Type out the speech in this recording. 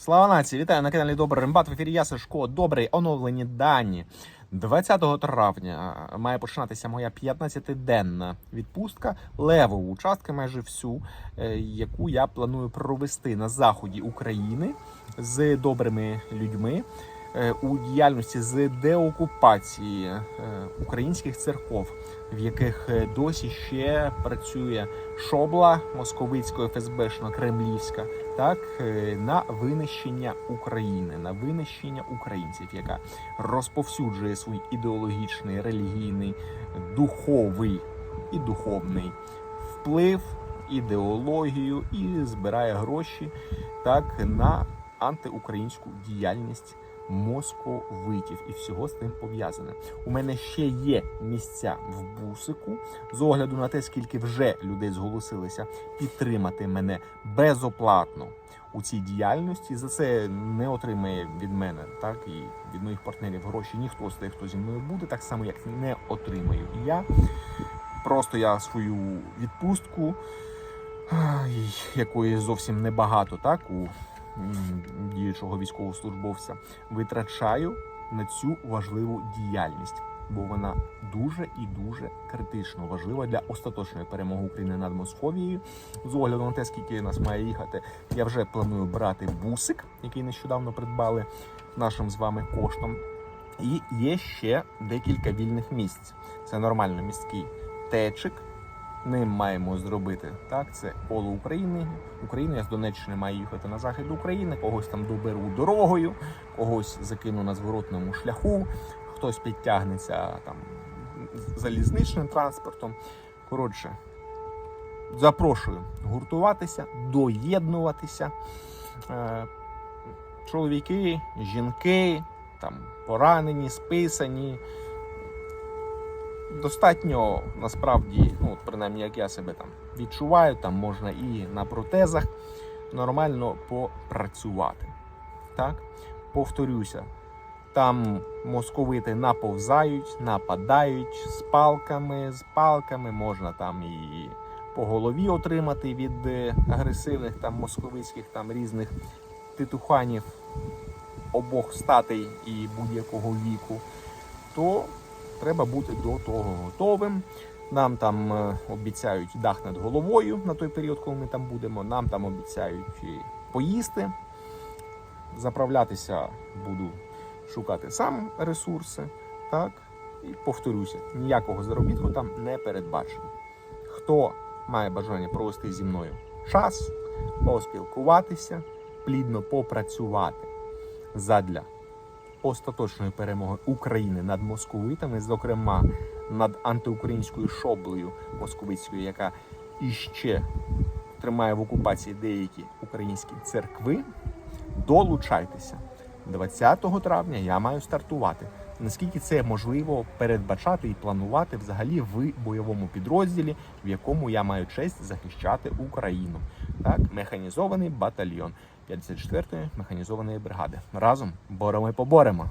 Слава нації! Вітаю на каналі Добрий Рембат. В ефірі я Сашко. Добрий оновлені дані. 20 травня має починатися моя 15-денна відпустка левову участка, майже всю, е, яку я планую провести на заході України з добрими людьми у діяльності з деокупації е, українських церков, в яких е, досі ще працює шобла московицько ФСБшно кремлівська так е, на винищення України, на винищення українців, яка розповсюджує свій ідеологічний, релігійний, духовий і духовний вплив, ідеологію і збирає гроші так на антиукраїнську діяльність московитів і всього з тим пов'язане. У мене ще є місця в бусику з огляду на те, скільки вже людей зголосилися підтримати мене безоплатно у цій діяльності. За це не отримає від мене, так і від моїх партнерів гроші ніхто з тих, хто зі мною буде, так само як не отримаю і я. Просто я свою відпустку, якої зовсім небагато, так у діючого військовослужбовця, витрачаю на цю важливу діяльність, бо вона дуже і дуже критично важлива для остаточної перемоги України над Московією. З огляду на те, скільки нас має їхати, я вже планую брати бусик, який нещодавно придбали нашим з вами коштом. І є ще декілька вільних місць. Це нормально міський течик. Ним маємо зробити так. Це коло України. України я з Донеччини маю їхати на захід України. Когось там доберу дорогою, когось закину на зворотному шляху, хтось підтягнеться там залізничним транспортом. Коротше, запрошую гуртуватися, доєднуватися. Е, Чоловіки, жінки, там поранені, списані. Достатньо насправді, ну от принаймні, як я себе там відчуваю, там можна і на протезах нормально попрацювати. Так? Повторюся, там московити наповзають, нападають з палками, з палками можна там і по голові отримати від е, агресивних там московицьких там різних титуханів обох статей і будь-якого віку, то треба бути до того готовим. Нам там е, обіцяють дах над головою на той період, коли ми там будемо. Нам там обіцяють поїсти. Заправлятися буду шукати сам ресурси. Так, і повторюся, ніякого заробітку там не передбачено. Хто має бажання провести зі мною час, поспілкуватися, плідно попрацювати задля остаточної перемоги України над московитами, зокрема над антиукраїнською шоблею московицькою, яка іще тримає в окупації деякі українські церкви. Долучайтеся 20 травня. Я маю стартувати. Наскільки це можливо передбачати і планувати взагалі в бойовому підрозділі, в якому я маю честь захищати Україну? Так, механізований батальйон 54-ї механізованої бригади. Разом боремо і поборемо.